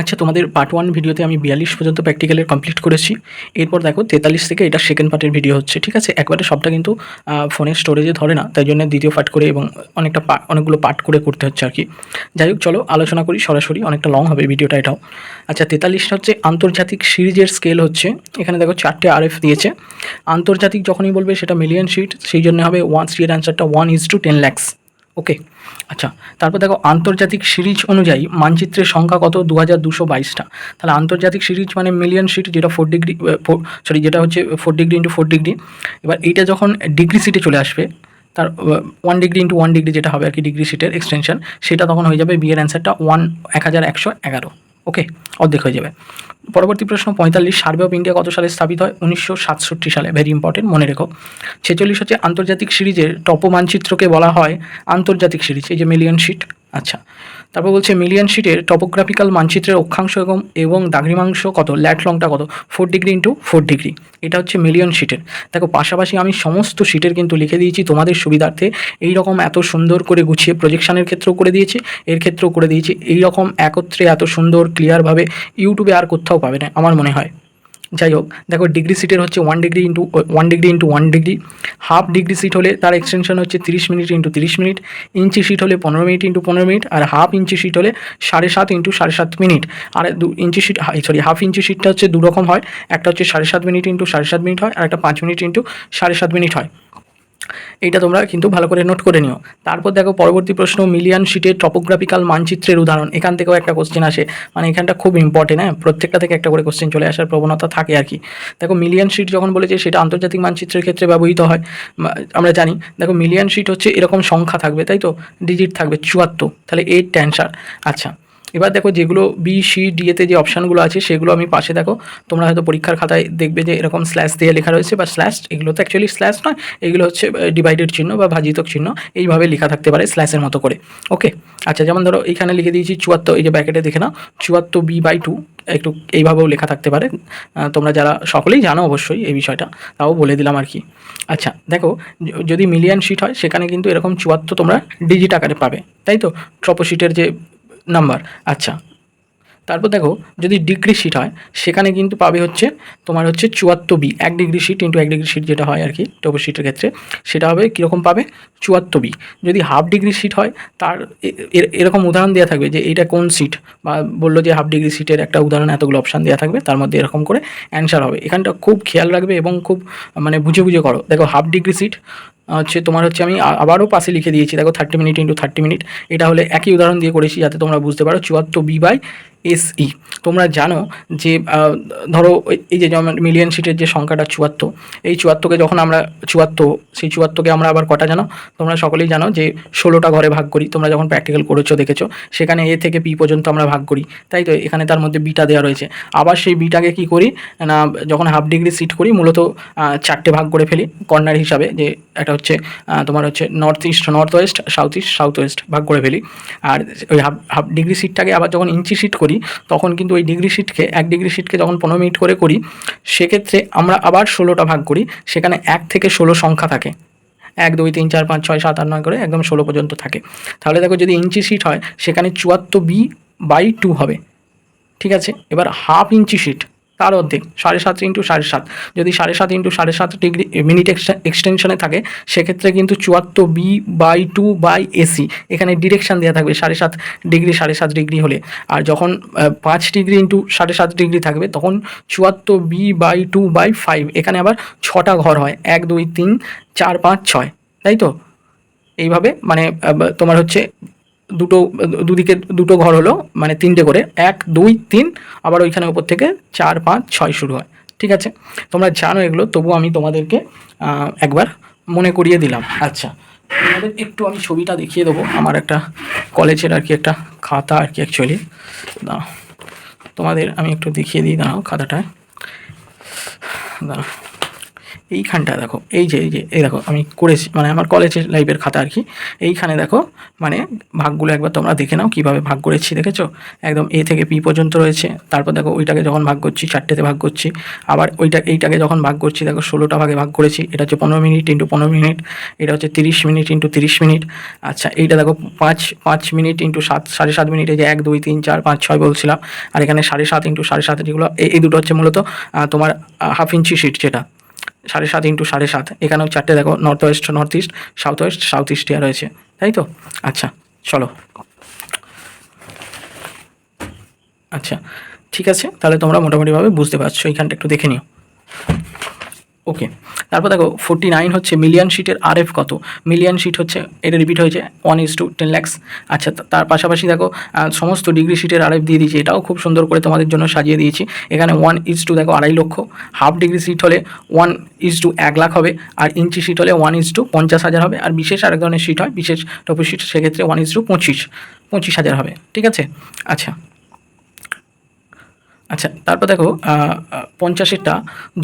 আচ্ছা তোমাদের part one ভিডিওতে আমি বিয়াল্লিশ পর্যন্ত প্র্যাকটিক্যালের কমপ্লিট করেছি। এরপর দেখো, তেতাল্লিশ থেকে এটা সেকেন্ড পার্টের ভিডিও হচ্ছে, ঠিক আছে? একবারে সবটা কিন্তু ফোনের স্টোরেজে ধরে না, তাই জন্য দ্বিতীয় পার্ট করে এবং অনেকটা অনেকগুলো পার্ট করে করতে হচ্ছে আর কি। যাই হোক, চলো আলোচনা করি সরাসরি, অনেকটা লং হবে ভিডিওটা এটাও। আচ্ছা তেতাল্লিশটা হচ্ছে আন্তর্জাতিক সিরিজের স্কেল হচ্ছে, এখানে দেখো চারটে আরএফ দিয়েছে। আন্তর্জাতিক যখনই বলবে সেটা মিলিয়ন শিট সেই জন্য হবে ওয়ান সি এর অ্যান্সারটা one is to ten lakhs okay আচ্ছা তারপর দেখো আন্তর্জাতিক সিরিজ অনুযায়ী মানচিত্রের সংখ্যা কত? দু হাজার দুশো বাইশটা। তাহলে আন্তর্জাতিক সিরিজ মানে মিলিয়ন সিট যেটা ফোর ডিগ্রি সরি যেটা হচ্ছে four degree into four degree এবার এইটা যখন ডিগ্রি সিটে চলে আসবে, তার one degree into one degree যেটা হবে আর কি ডিগ্রি সিটের এক্সটেনশন সেটা তখন হয়ে যাবে বিয়ের অ্যান্সারটা ওয়ান এক হাজার একশো এগারো। ওকে, অর্ধেক হয়ে যাবে। পরবর্তী প্রশ্ন, পঁয়তাল্লিশ, সার্ভে অফ ইন্ডিয়া কত সালে স্থাপিত হয়? উনিশশো সাতষট্টি সালে ভেরি ইম্পর্টেন্ট মনে রেখো। ছেচল্লিশ হচ্ছে আন্তর্জাতিক সিরিজের টপ মানচিত্রকে বলা হয় আন্তর্জাতিক সিরিজ, এই যে মিলিয়ন শিট আচ্ছা। তারপর বলছে মিলিয়ন শিটের টপোগ্রাফিক্যাল মানচিত্রের অক্ষাংশ এবং এবং দাগ্রিমাংশ কত? ল্যাট লংটা কত? Four degree into four degree এটা হচ্ছে মিলিয়ন শিটের দেখো, পাশাপাশি আমি সমস্ত শিটের কিন্তু লিখে দিয়েছি তোমাদের সুবিধার্থে। এই রকম এত সুন্দর করে গুছিয়ে প্রজেকশনের ক্ষেত্রেও করে দিয়েছি, এর ক্ষেত্রেও করে দিয়েছি। এই রকম একত্রে এত সুন্দর ক্লিয়ারভাবে ইউটিউবে আর কোথাও পাবে না, আমার মনে হয়। যাই হোক, দেখো ডিগ্রি সিটের হচ্ছে one degree into one degree into one degree half degree sheet হলে তার এক্সটেনশন হচ্ছে তিরিশ মিনিট ইন্টু তিরিশ মিনিট ইঞ্চি সিট হলে পনেরো মিনিট ইন্টু পনেরো মিনিট আর হাফ ইঞ্চি সিট হলে সাড়ে সাত ইন্টু সাড়ে সাত মিনিট আর দু, inch sheet sorry half inch সিটটা হচ্ছে দু রকম হয়, একটা হচ্ছে সাড়ে সাত মিনিট ইন্টু সাড়ে সাত মিনিট হয়, আর একটা পাঁচ মিনিট ইন্টু সাড়ে সাত মিনিট হয়। এইটা তোমরা কিন্তু ভালো করে নোট করে নিও। তারপর দেখো পরবর্তী প্রশ্ন মিলিয়ন শিটের টপোগ্রাফিক্যাল মানচিত্রের উদাহরণ। এখান থেকেও একটা কোশ্চেন আসে। মানে এখানটা খুব ইম্পর্টেন্ট হ্যাঁ? প্রত্যেকটা থেকে একটা করে কোশ্চেন চলে আসার প্রবণতা থাকে আর কি। দেখো মিলিয়ন শিট যখন বলেছে, সেটা আন্তর্জাতিক মানচিত্রের ক্ষেত্রে ব্যবহৃত হয়। আমরা জানি, দেখো মিলিয়ন শিট হচ্ছে এরকম সংখ্যা থাকবে, তাই তো? ডিজিট থাকবে, চুয়াত্তর। তাহলে এইট অ্যান্সার আচ্ছা এবার দেখো যেগুলো বি সি ডি এতে যে অপশানগুলো আছে, সেগুলো আমি পাশে দেখো। তোমরা হয়তো পরীক্ষার খাতায় দেখবে যে এরকম স্ল্যাশ দিয়ে লেখা রয়েছে বা স্ল্যাশ এগুলো তো অ্যাকচুয়ালি স্ল্যাশ নয়, এগুলো হচ্ছে ডিভাইডেড চিহ্ন বা ভাজিতক চিহ্ন, এইভাবে লেখা থাকতে পারে স্ল্যাশের মতো করে। ওকে আচ্ছা যেমন ধরো এইখানে লিখে দিয়েছি চুয়াত্তর, এই যে ব্যাকেটে দেখে নাও, চুয়াত্তর বি বাই টু একটু এইভাবেও লেখা থাকতে পারে। তোমরা যারা, সকলেই জানো অবশ্যই এই বিষয়টা, তাও বলে দিলাম আর কি। আচ্ছা দেখো যদি মিলিয়ন শিট হয়, সেখানে কিন্তু এরকম চুয়াত্তর তোমরা ডিজিট আকারে পাবে, তাই তো? ট্রপোশিটের যে নাম্বার আচ্ছা। তারপর দেখো, যদি ডিগ্রি শিট হয়, সেখানে কিন্তু পাবে হচ্ছে, তোমার হচ্ছে চুয়াত্তর বি এক ডিগ্রি শিট ইন্টু এক ডিগ্রি শিট যেটা হয় আর কি টপো শিটের ক্ষেত্রে, সেটা হবে কীরকম পাবে? চুয়াত্তর বি যদি হাফ ডিগ্রি শিট হয়, তার এরকম উদাহরণ দেওয়া থাকবে যে এইটা কোন সিট বা বলল যে হাফ ডিগ্রি সিটের একটা উদাহরণ এতগুলো অপশান দেওয়া থাকবে, তার মধ্যে এরকম করে অ্যান্সার হবে। এখানটা খুব খেয়াল রাখবে এবং খুব মানে বুঝে বুঝে করো। দেখো হাফ ডিগ্রি সিট হচ্ছে তোমার হচ্ছে আমি আবারও পাশে লিখে দিয়েছি, দেখো thirty minute into thirty minute এটা হলে একই উদাহরণ দিয়ে করেছি যাতে তোমরা বুঝতে পারো। চুয়াত্তর বি বাই এসই। তোমরা জানো যে ধরো এই যে যেমন মিলিয়ন সিটের যে সংখ্যাটা চুয়াত্তর, এই চুয়াত্তরকে যখন আমরা চুয়াত্তর, সেই চুয়াত্তরকে আমরা আবার কটা জানো? তোমরা সকলেই জানো যে, ষোলোটা ঘরে ভাগ করি। তোমরা যখন প্র্যাকটিক্যাল করেছ, দেখেছ, সেখানে এ থেকে পি পর্যন্ত আমরা ভাগ করি। তাই তো? এখানে তার মধ্যে বিটা দেওয়া রয়েছে। আবার সেই বিটাকে কি করি? না, যখন হাফ ডিগ্রি সিট করি, মূলত চারটে ভাগ করে ফেলি কর্নার হিসাবে, যে একটা হচ্ছে তোমার হচ্ছে north east north west south east south west ভাগ করে ফেলি। আর ওই হাফ হাফ ডিগ্রি সিটটাকে আবার যখন ইঞ্চি সিট করি তখন কিন্তু ওই ডিগ্রি শিটকে এক ডিগ্রি শিটকে যখন পনেরো মিনিট করে করি, সেক্ষেত্রে আমরা আবার ষোলোটা ভাগ করি, সেখানে এক থেকে ষোলো সংখ্যা থাকে। এক, দুই, তিন, চার, পাঁচ, ছয়, সাত, আট, নয় করে একদম ষোলো পর্যন্ত থাকে। তাহলে দেখো যদি ইঞ্চি শিট হয়, সেখানে চুয়াত্তর বি বাই টু হবে। ঠিক আছে? এবার হাফ ইঞ্চি শিট তার অর্ধেক, সাড়ে সাত ইন্টু সাড়ে সাত। যদি সাড়ে সাত ইন্টু সাড়ে সাত ডিগ্রি মিনিট এক্সটেনশনে থাকে, সেক্ষেত্রে কিন্তু চুয়াত্তর B by two by AC এখানে ডিরেকশান দেওয়া থাকবে সাড়ে সাত ডিগ্রি, সাড়ে সাত ডিগ্রি হলে। আর যখন পাঁচ ডিগ্রি ইন্টু সাড়ে সাত ডিগ্রি থাকবে, তখন চুয়াত্তর B by two by five, এখানে আবার ছটা ঘর হয়, এক, দুই, তিন, চার, পাঁচ, ছয়, তাই তো? এইভাবে মানে তোমার হচ্ছে দুটো, দুদিকে দুটো ঘর হলো মানে তিনটে করে। এক, দুই, তিন, আবার ওইখানে ওপর থেকে চার, পাঁচ, ছয় শুরু হয়। ঠিক আছে? তোমরা জানো এগুলো তবু আমি তোমাদেরকে একবার মনে করিয়ে দিলাম। আচ্ছা তোমাদের একটু আমি ছবিটা দেখিয়ে দেবো। আমার একটা কলেজের আর কি একটা খাতা আর কি অ্যাকচুয়ালি দাঁড়াও, তোমাদের আমি একটু দেখিয়ে দিই, দাঁড়াও খাতাটায়। দাঁড়াও। এইখানটা দেখো, এই যে এই যে, এই দেখো, আমি করেছি মানে আমার কলেজের লাইফের খাতা আর কি। এইখানে দেখো মানে ভাগগুলো একবার তোমরা দেখে নাও, কীভাবে ভাগ করেছি, দেখেছ? একদম এ থেকে পি পর্যন্ত রয়েছে। তারপর দেখো, ওইটাকে যখন ভাগ করছি, চারটেতে ভাগ করছি। আবার ওইটা, এইটাকে যখন ভাগ করছি, দেখো, ষোলোটা ভাগে ভাগ করেছি। এটা হচ্ছে পনেরো মিনিট ইন্টু পনেরো মিনিট, এটা হচ্ছে তিরিশ মিনিট ইন্টু তিরিশ মিনিট। আচ্ছা এইটা দেখো, পাঁচ পাঁচ মিনিট ইন্টু সাত, সাড়ে সাত মিনিট, এই যে এক, দুই, তিন, চার, পাঁচ, ছয় বলছিলাম। আর এখানে সাড়ে সাত ইন্টু সাড়ে সাত, যেগুলো, এই দুটো হচ্ছে মূলত তোমার হাফ ইঞ্চি শিট যেটা। সাড়ে সাত ইন্টু সাড়ে সাত। এখানেও চারটে, দেখো north west north east south west south east রয়েছে। তাই তো? আচ্ছা চলো। আচ্ছা ঠিক আছে? তাহলে তোমরা মোটামুটিভাবে বুঝতে পারছ এখানটা একটু দেখে নিও। ওকে তারপর দেখো ফোর্টি নাইন হচ্ছে মিলিয়ন শিটের আর এফ কত? মিলিয়ন শিট হচ্ছে, এটা রিপিট হয়েছে one is to ten lakhs আচ্ছা তার পাশাপাশি দেখো সমস্ত ডিগ্রি শিটের আর এফ দিয়ে দিয়েছি, এটাও খুব সুন্দর করে তোমাদের জন্য সাজিয়ে দিয়েছি। এখানে ওয়ান ইজ টু দেখো, আড়াই লক্ষ। হাফ ডিগ্রি শিট হলে ওয়ান ইজ টু এক লাখ হবে, আর ইঞ্চি শিট হলে ওয়ান ইজ টু পঞ্চাশ হাজার হবে, আর বিশেষ আরেক ধরনের শিট হয়, বিশেষ টপো শিট সেক্ষেত্রে ওয়ান ইজ টু পঁচিশ পঁচিশ হাজার হবে, ঠিক আছে? আচ্ছা আচ্ছা তারপর দেখো পঞ্চাশেরটা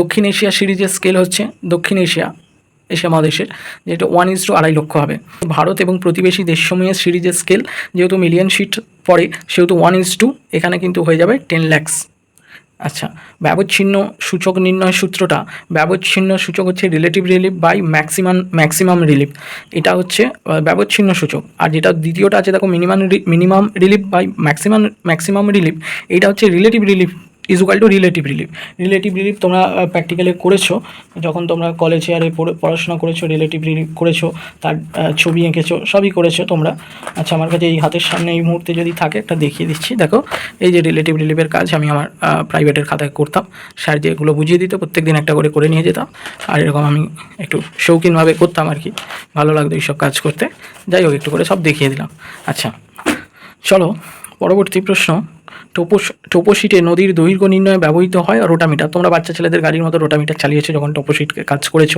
দক্ষিণ এশিয়া সিরিজের স্কেল হচ্ছে দক্ষিণ এশিয়া এশিয়া মহাদেশের, যেটা ওয়ান ইস টু আড়াই লক্ষ হবে। ভারত এবং প্রতিবেশী দেশসমূহের সিরিজের স্কেল যেহেতু মিলিয়ন শিট পড়ে, সেহেতু ওয়ান ইস টু এখানে কিন্তু হয়ে যাবে টেন ল্যাক্স আচ্ছা ব্যবচ্ছিন্ন সূচক নির্ণয় সূত্রটা, ব্যবচ্ছিন্ন সূচক হচ্ছে relative relief by maximum maximum relief এটা হচ্ছে ব্যবচ্ছিন্ন সূচক। আর যেটা দ্বিতীয়টা আছে, দেখো minimum minimum relief by maximum maximum relief এটা হচ্ছে relative relief equal to relative relief relative relief তোমরা প্র্যাকটিক্যালি করেছ, যখন তোমরা কলেজে আরে পড়ে- পড়াশোনা করেছ রিলেটিভ রিলিফ করেছ, তার ছবি এঁকেছো, সবই করেছ তোমরা। আচ্ছা আমার কাছে এই হাতের সামনে এই মুহূর্তে যদি থাকে, একটা দেখিয়ে দিচ্ছি। দেখো, এই যে রিলেটিভ রিলিফের কাজ আমি আমার প্রাইভেটের খাতায় করতাম। স্যার যেগুলো বুঝিয়ে দিত প্রত্যেক দিন একটা করে করে নিয়ে যেতাম। আর এরকম আমি একটু শৌখিনভাবে করতাম আর কি। ভালো লাগতো এইসব কাজ করতে। যাই হোক, একটু করে সব দেখিয়ে দিলাম। আচ্ছা চলো, পরবর্তী প্রশ্ন। টোপোস টোপোশিটে নদীর দৈর্ঘ্য নির্ণয়ে ব্যবহৃত হয় রোটামিটার। তোমরা বাচ্চা ছেলেদের গাড়ির মতো রোটামিটার চালিয়েছো যখন টোপোশিট কাজ করেছ।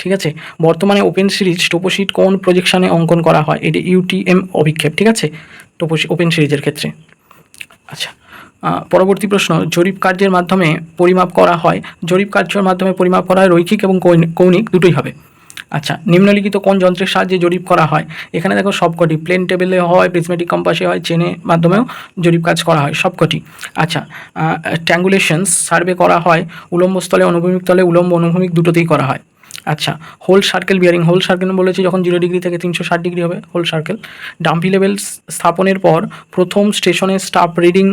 ঠিক আছে? বর্তমানে ওপেন সিরিজ টোপোশিট কোন প্রজেকশনে অঙ্কন করা হয়? এটি ইউটিএম অভিক্ষেপ, ঠিক আছে? টোপোশি ওপেন সিরিজের ক্ষেত্রে। আচ্ছা পরবর্তী প্রশ্ন। জরিপ কার্যের মাধ্যমে পরিমাপ করা হয়। জরিপ কার্যের মাধ্যমে পরিমাপ করা হয় রৈখিক এবং কৌণিক দুটোই হবে। আচ্ছা নিম্নলিখিত কোন যন্ত্রের সাহায্যে জরিপ করা হয়? এখানে দেখো সবকটি প্লেন টেবিলে হয় প্রিজমেটিক কম্পাসে হয় চেনে মাধ্যমেও জরিপ কাজ করা হয়, সবকটি। আচ্ছা ট্যাঙ্গুলেশনস সার্ভে করা হয়, উলম্ব স্থলে, অনুভূমিক তলে, উলম্ব, অনুভূমিক দুটোতেই করা হয়। আচ্ছা whole circle bearing whole circle বলেছি যখন জিরো ডিগ্রি থেকে তিনশো ষাট ডিগ্রি হবে হোল সার্কেল ডাম্পি লেভেল স্থাপনের পর প্রথম স্টেশনে স্টাফ রিডিং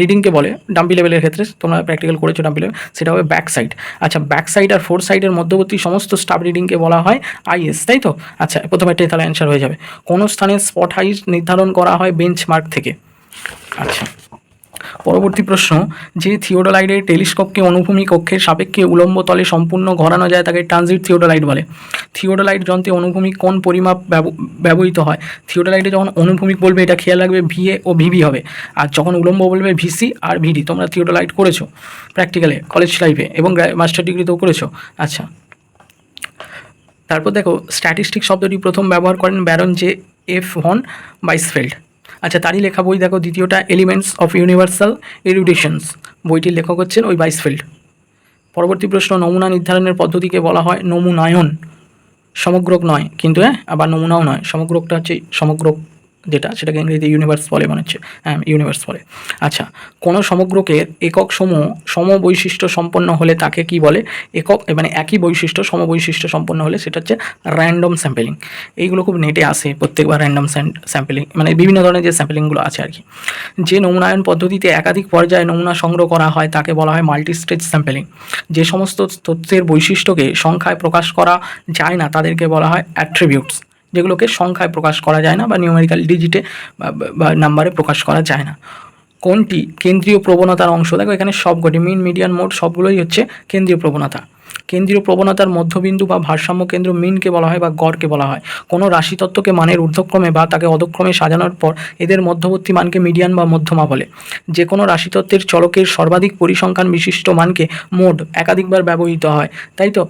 রিডিংকে বলে ডাম্পি লেভেলের ক্ষেত্রে তোমরা প্র্যাকটিক্যাল করেছ ডাম্পি লেভেল সেটা হবে ব্যাক সাইড আচ্ছা ব্যাক সাইড আর ফোর সাইডের মধ্যবর্তী সমস্ত স্টাফ রিডিংকে বলা হয় আইএস তাই তো? আচ্ছা প্রথমে এটাই তাহলে অ্যান্সার হয়ে যাবে। কোনো স্থানে স্পট হাইট নির্ধারণ করা হয় বেঞ্চ মার্ক থেকে। আচ্ছা। পরবর্তী প্রশ্ন, যে থিওডোলাইটের টেলিস্কোপকে অনুভূমি কক্ষের সাপেক্ষে উলম্ব তলে সম্পূর্ণ ঘোরানো যায় তাকে ট্রানজিট থিওডোলাইট বলে। থিওডোলাইট যন্ত্রে অনুভূমিক কোন পরিমাপ ব্যব- ব্যবহৃত হয়? থিওডোলাইটে যখন অনুভূমিক বলবে, এটা খেয়াল রাখবে ভিএ ও ভিভি হবে। আর যখন উলম্ব বলবে ভিসি আর ভিডি তোমরা থিওডোলাইট করেছ প্র্যাকটিক্যালে, কলেজ লাইফে এবং মাস্টার ডিগ্রিতেও করেছ। আচ্ছা। তারপর দেখো, স্ট্যাটিস্টিক শব্দটি প্রথম ব্যবহার করেন ব্যারন জে এফ হন বাইসফেল্ড। আচ্ছা তারই লেখা বই দেখো, দ্বিতীয়টা এলিমেন্টস অফ ইউনিভার্সাল এডুকেশনস বইটির লেখক হচ্ছেন ওই বাইসফিল্ড। পরবর্তী প্রশ্ন, নমুনা নির্ধারণের পদ্ধতিকে বলা হয় নমুনায়ন। সমগ্রক নয়, কিন্তু হ্যাঁ আবার নমুনাও নয়। সমগ্রকটা হচ্ছে সমগ্রক যেটা, সেটাকে ইংরেজিতে ইউনিভার্স বলে মনে হচ্ছে। হ্যাঁ ইউনিভার্স বলে। আচ্ছা কোনো সমগ্রকে একক সমূহ সম বৈশিষ্ট্য সম্পন্ন হলে তাকে কি বলে? একক মানে একই বৈশিষ্ট্য সম বৈশিষ্ট্য সম্পন্ন হলে সেটা হচ্ছে র্যান্ডম স্যাম্পেলিং এইগুলো খুব নেটে আসে প্রত্যেকবার র্যান্ডম স্যাম্পেলিং মানে বিভিন্ন ধরনের যে স্যাম্পেলিংগুলো আছে আর কি যে নমুনায়ন পদ্ধতিতে একাধিক পর্যায়ে নমুনা সংগ্রহ করা হয়, তাকে বলা হয় মাল্টি স্টেজ স্যাম্পেলিং যে সমস্ত তথ্যের বৈশিষ্ট্যকে সংখ্যায় প্রকাশ করা যায় না, তাদেরকে বলা হয় অ্যাট্রিবিউটস যেগুলোকে সংখ্যায় প্রকাশ করা যায় না বা নিউমেরিক্যাল ডিজিটে বা নাম্বারে প্রকাশ করা যায় না। কোনটি? কেন্দ্রীয় প্রবণতার অংশ। দেখো এখানে সবকটি মিন মিডিয়ান মোড সবগুলোই হচ্ছে কেন্দ্রীয় প্রবণতা। কেন্দ্রীয় প্রবণতার মধ্যবিন্দু বা ভারসাম্য কেন্দ্র মিনকে বলা হয় বা গড়কে বলা হয়। কোনো রাশিতত্ত্বকে মানের ঊর্ধ্বক্রমে বা তাকে অধক্রমে সাজানোর পর এদের মধ্যবর্তী মানকে মিডিয়ান বা মধ্যমা বলে। যে কোনো রাশিতত্ত্বের চলকের সর্বাধিক পরিসংখ্যান বিশিষ্ট মানকে মোড একাধিকবার ব্যবহৃত হয়। তাই তো?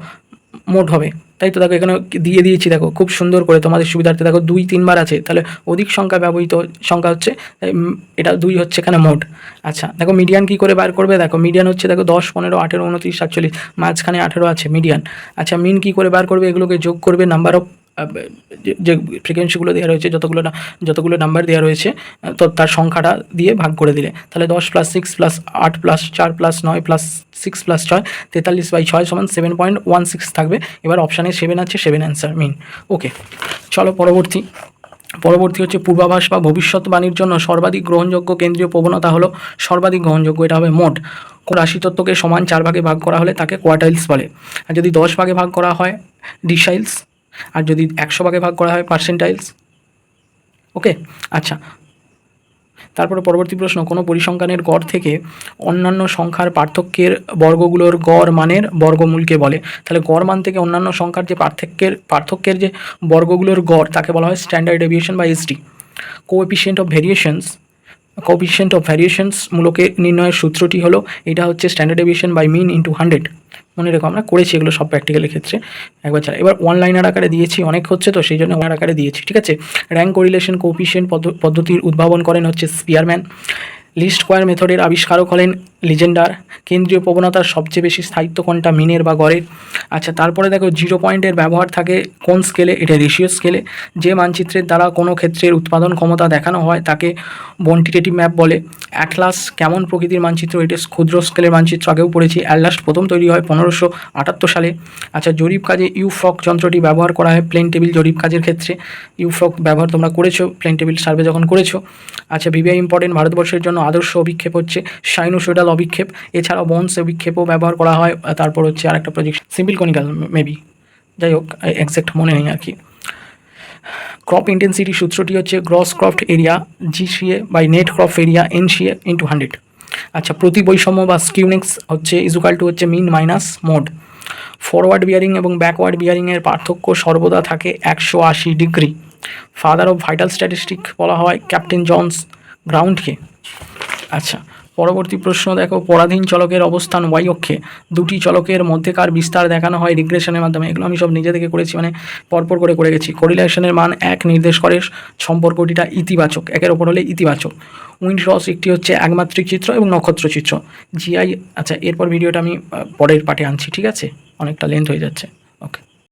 মোড হবে। তাই তো দেখো এখানে দিয়ে দিয়েছি, দেখো খুব সুন্দর করে তোমাদের সুবিধার্থে দেখো দুই তিনবার আছে, তাহলে অধিক সংখ্যা ব্যবহৃত সংখ্যা হচ্ছে এটা দুই হচ্ছে এখানে মোট। আচ্ছা দেখো মিডিয়ান কি করে বার করবে? দেখো মিডিয়ান হচ্ছে দেখো দশ, পনেরো, আঠেরো, উনত্রিশ, সাতচল্লিশ, মাঝখানে আঠেরো আছে মিডিয়ান আচ্ছা মিন কি করে বার করবে? এগুলোকে যোগ করবে নাম্বার অফ যে ফ্রিকোয়েন্সিগুলো দেওয়া রয়েছে, যতগুলো না, যতগুলো নাম্বার দেওয়া রয়েছে তো তার সংখ্যাটা দিয়ে ভাগ করে দিলে। তাহলে দশ প্লাস সিক্স প্লাস আট প্লাস চার প্লাস নয় প্লাস সিক্স প্লাস ছয়, তেতাল্লিশ বাই ছয় সমান সেভেন পয়েন্ট ওয়ান সিক্স থাকবে। এবার অপশানে সেভেন আছে সেভেন অ্যান্সার মিন ওকে চলো পরবর্তী। পরবর্তী হচ্ছে পূর্বাভাস বা ভবিষ্যৎবাণীর জন্য সর্বাধিক গ্রহণযোগ্য কেন্দ্রীয় প্রবণতা হলো সর্বাধিক গ্রহণযোগ্য, এটা হবে মোট। কোন রাশি তত্ত্বকে সমান চার ভাগে ভাগ করা হলে তাকে কোয়ার্টাইলস বলে। আর যদি দশ ভাগে ভাগ করা হয় ডিসাইলস আর যদি একশো ভাগে ভাগ করা হয় পার্সেন্টাইলস ওকে আচ্ছা। তারপরে পরবর্তী প্রশ্ন, কোনো পরিসংখ্যানের গড় থেকে অন্যান্য সংখ্যার পার্থক্যের বর্গগুলোর গড় মানের বর্গমূলকে বলে। তাহলে গড় মান থেকে অন্যান্য সংখ্যার যে পার্থক্যের পার্থক্যের যে বর্গগুলোর গড়, তাকে বলা হয় স্ট্যান্ডার্ড ডেভিয়েশন বা SD coefficient of variations coefficient of variations মূলকে নির্ণয়ের সূত্রটি হলো, এটা হচ্ছে standard deviation by mean into hundred মনে রেখো আমরা করেছি এগুলো সব প্র্যাকটিক্যালের ক্ষেত্রে। একবার ছাড়া। এবার অনলাইনের আকারে দিয়েছি, অনেক হচ্ছে তো, সেই জন্য আকারে দিয়েছি, ঠিক আছে? র্যাঙ্ক কোরিলেশন কোপিশিয়েন্ট পদ্ধতির উদ্ভাবন করেন হচ্ছে স্পিয়ারম্যান লিস্ট স্কোয়ার মেথডের আবিষ্কারক হলেন লিজেন্ডার। কেন্দ্রীয় প্রবণতার সবচেয়ে বেশি স্থায়িত্ব কোনটা? মিনের বা গড়ের। আচ্ছা তারপরে দেখো, জিরো পয়েন্টের ব্যবহার থাকে কোন স্কেলে? এটা রেশিও স্কেলে। যে মানচিত্রের দ্বারা কোনো ক্ষেত্রের উৎপাদন ক্ষমতা দেখানো হয়, তাকে বন্টিটেটিভ ম্যাপ বলে। অ্যাটলাস কেমন প্রকৃতির মানচিত্র? এটা ক্ষুদ্র স্কেলের মানচিত্র আগেও পড়েছি। অ্যাটলাস প্রথম তৈরি হয় পনেরোশো আটাত্তর সালে। আচ্ছা জরিপ কাজে ইউফ্রক যন্ত্রটি ব্যবহার করা হয় প্লেন টেবিল জরিপ কাজের ক্ষেত্রে। ইউফ্রক ব্যবহার তোমরা করেছ, প্লেন টেবিল সার্ভে যখন করেছ। আচ্ছা বিবিআই ইম্পর্টেন্ট ভারতবর্ষের জন্য আদর্শ অভিক্ষেপ হচ্ছে সাইনোসোডাল অভিক্ষেপ, এছাড়াও বন্স অভিক্ষেপও ব্যবহার করা হয় তারপর হচ্ছে আরেকটা প্রজেক্ট সিম্পল কনিক্যাল মেবি যাই হোক এক্স্যাক্ট মনে নেই আর কি। ক্রপ ইন্টেন্সিটি সূত্রটি হচ্ছে gross cropped area G CA by net crop area N CA into hundred আচ্ছা প্রতি বৈষম্য বা স্কিউনেক্স হচ্ছে ইজুকাল টু হচ্ছে mean minus mode forward bearing এবং ব্যাকওয়ার্ড বিয়ারিংয়ের পার্থক্য সর্বদা থাকে একশো আশি degree. Father of vital statistic বলা হয় ক্যাপ্টেন জনস গ্রাউন্ডকে আচ্ছা পরবর্তী প্রশ্ন, দেখো, পরাধীন চলকের অবস্থান ওয়াই অক্ষে। দুটি চলকের মধ্যেকার বিস্তার দেখানো হয় রিগ্রেশনের মাধ্যমে। এগুলো আমি সব নিজে থেকে করেছি মানে পরপর করে করে গেছি। কোরিলেশনের মান এক নির্দেশ করে সম্পর্কটিটা ইতিবাচক। একের ওপর হলে ইতিবাচক। উইন্ড রস একটি হচ্ছে একমাত্রিক চিত্র এবং নক্ষত্র চিত্র। জিআই আচ্ছা এরপর ভিডিওটা আমি পরের পার্টে আনছি, ঠিক আছে? অনেকটা লেন্থ হয়ে যাচ্ছে। ওকে